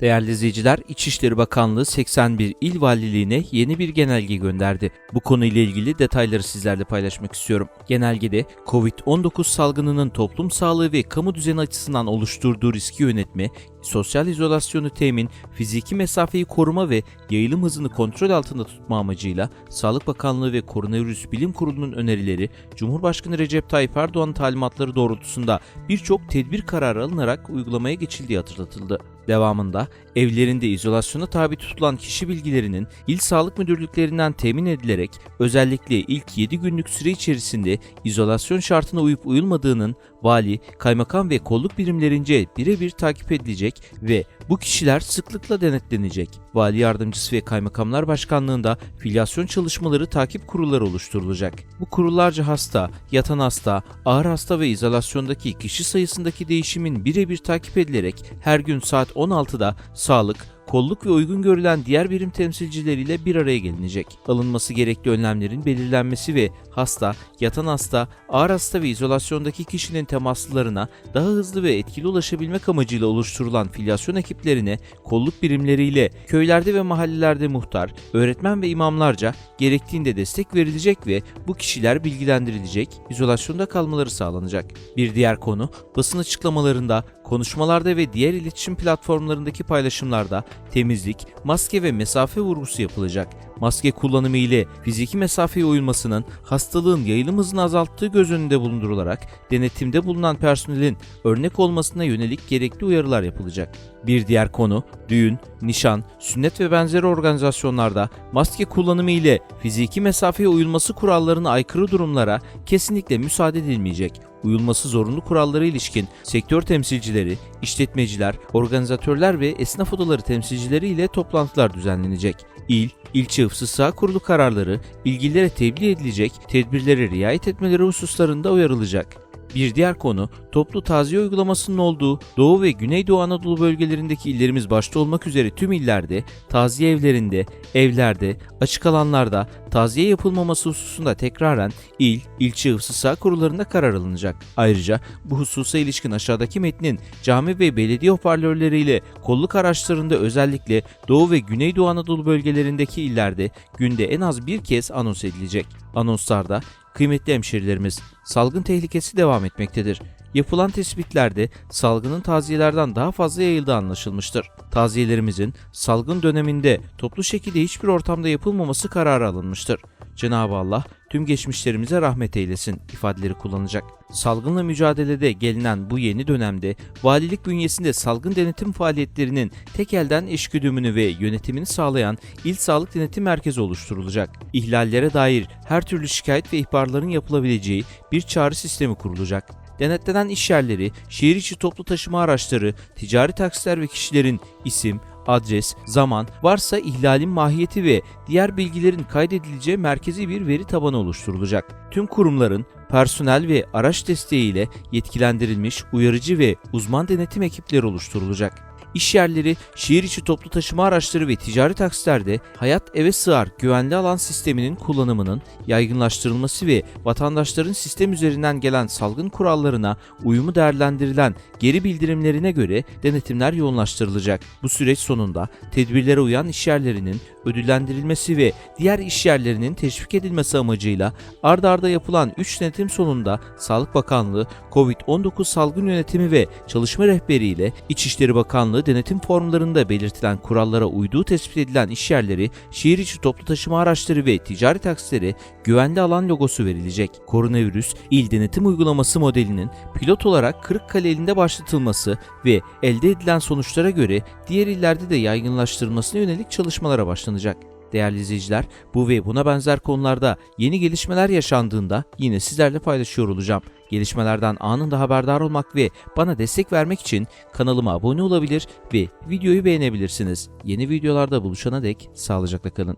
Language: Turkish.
Değerli izleyiciler, İçişleri Bakanlığı 81 il valiliğine yeni bir genelge gönderdi. Bu konuyla ilgili detayları sizlerle paylaşmak istiyorum. Genelgede COVID-19 salgınının toplum sağlığı ve kamu düzeni açısından oluşturduğu riski yönetme, sosyal izolasyonu temin, fiziki mesafeyi koruma ve yayılım hızını kontrol altında tutma amacıyla Sağlık Bakanlığı ve Koronavirüs Bilim Kurulu'nun önerileri, Cumhurbaşkanı Recep Tayyip Erdoğan'ın talimatları doğrultusunda birçok tedbir kararı alınarak uygulamaya geçildiği hatırlatıldı. Devamında evlerinde izolasyona tabi tutulan kişi bilgilerinin il sağlık müdürlüklerinden temin edilerek özellikle ilk 7 günlük süre içerisinde izolasyon şartına uyup uyulmadığının vali, kaymakam ve kolluk birimlerince birebir takip edilecek ve bu kişiler sıklıkla denetlenecek. Vali yardımcısı ve kaymakamlar başkanlığında filyasyon çalışmaları takip kurulları oluşturulacak. Bu kurullarca hasta, yatan hasta, ağır hasta ve izolasyondaki kişi sayısındaki değişimin birebir takip edilerek her gün saat 16'da sağlık, kolluk ve uygun görülen diğer birim temsilcileriyle bir araya gelinecek. Alınması gerekli önlemlerin belirlenmesi ve hasta, yatan hasta, ağır hasta ve izolasyondaki kişinin temaslılarına daha hızlı ve etkili ulaşabilmek amacıyla oluşturulan filyasyon ekiplerine kolluk birimleriyle köylerde ve mahallelerde muhtar, öğretmen ve imamlarca gerektiğinde destek verilecek ve bu kişiler bilgilendirilecek, izolasyonda kalmaları sağlanacak. Bir diğer konu basın açıklamalarında, konuşmalarda ve diğer iletişim platformlarındaki paylaşımlarda temizlik, maske ve mesafe vurgusu yapılacak. Maske kullanımı ile fiziki mesafeye uyulmasının hastalığın yayılım hızını azalttığı göz önünde bulundurularak denetimde bulunan personelin örnek olmasına yönelik gerekli uyarılar yapılacak. Bir diğer konu düğün, nişan, sünnet ve benzeri organizasyonlarda maske kullanımı ile fiziki mesafeye uyulması kurallarına aykırı durumlara kesinlikle müsaade edilmeyecek uyulması zorunlu kurallara ilişkin sektör temsilcileri, işletmeciler, organizatörler ve esnaf odaları temsilcileri ile toplantılar düzenlenecek. İl, ilçe hıfzı sağ kurulu kararları ilgililere tebliğ edilecek, tedbirlere riayet etmeleri hususlarında uyarılacak. Bir diğer konu, toplu taziye uygulamasının olduğu Doğu ve Güneydoğu Anadolu bölgelerindeki illerimiz başta olmak üzere tüm illerde, taziye evlerinde, evlerde, açık alanlarda taziye yapılmaması hususunda tekraren il, ilçe hıfzı sağ kurullarında karar alınacak. Ayrıca bu hususa ilişkin aşağıdaki metnin cami ve belediye hoparlörleriyle kolluk araçlarında özellikle Doğu ve Güneydoğu Anadolu bölgelerindeki illerde günde en az bir kez anons edilecek. Anonslarda Kıymetli hemşerilerimiz, salgın tehlikesi devam etmektedir. Yapılan tespitlerde salgının taziyelerden daha fazla yayıldığı anlaşılmıştır. Taziyelerimizin salgın döneminde toplu şekilde hiçbir ortamda yapılmaması kararı alınmıştır. Cenab-ı Allah tüm geçmişlerimize rahmet eylesin ifadeleri kullanacak. Salgınla mücadelede gelinen bu yeni dönemde valilik bünyesinde salgın denetim faaliyetlerinin tek elden eşgüdümünü ve yönetimini sağlayan İl Sağlık Denetim Merkezi oluşturulacak. İhlallere dair her türlü şikayet ve ihbarların yapılabileceği bir çağrı sistemi kurulacak. Denetlenen iş yerleri, şehir içi toplu taşıma araçları, ticari taksiler ve kişilerin isim, adres, zaman, varsa ihlalin mahiyeti ve diğer bilgilerin kaydedileceği merkezi bir veri tabanı oluşturulacak. Tüm kurumların personel ve araç desteğiyle yetkilendirilmiş uyarıcı ve uzman denetim ekipleri oluşturulacak. İş yerleri, şehir içi toplu taşıma araçları ve ticari taksilerde hayat eve sığar güvenli alan sisteminin kullanımının yaygınlaştırılması ve vatandaşların sistem üzerinden gelen salgın kurallarına uyumu değerlendirilen geri bildirimlerine göre denetimler yoğunlaştırılacak. Bu süreç sonunda tedbirlere uyan iş yerlerinin ödüllendirilmesi ve diğer iş yerlerinin teşvik edilmesi amacıyla ard arda yapılan 3 denetim sonunda Sağlık Bakanlığı, COVID-19 salgın yönetimi ve çalışma rehberi ile İçişleri Bakanlığı denetim formlarında belirtilen kurallara uyduğu tespit edilen iş yerleri, şehir içi toplu taşıma araçları ve ticari taksileri güvenli alan logosu verilecek. Koronavirüs il denetim uygulaması modelinin pilot olarak Kırıkkale ilinde başlatılması ve elde edilen sonuçlara göre diğer illerde de yaygınlaştırılmasına yönelik çalışmalara başlanacak. Değerli izleyiciler, bu ve buna benzer konularda yeni gelişmeler yaşandığında yine sizlerle paylaşıyor olacağım. Gelişmelerden anında haberdar olmak ve bana destek vermek için kanalıma abone olabilir ve videoyu beğenebilirsiniz. Yeni videolarda buluşana dek sağlıcakla kalın.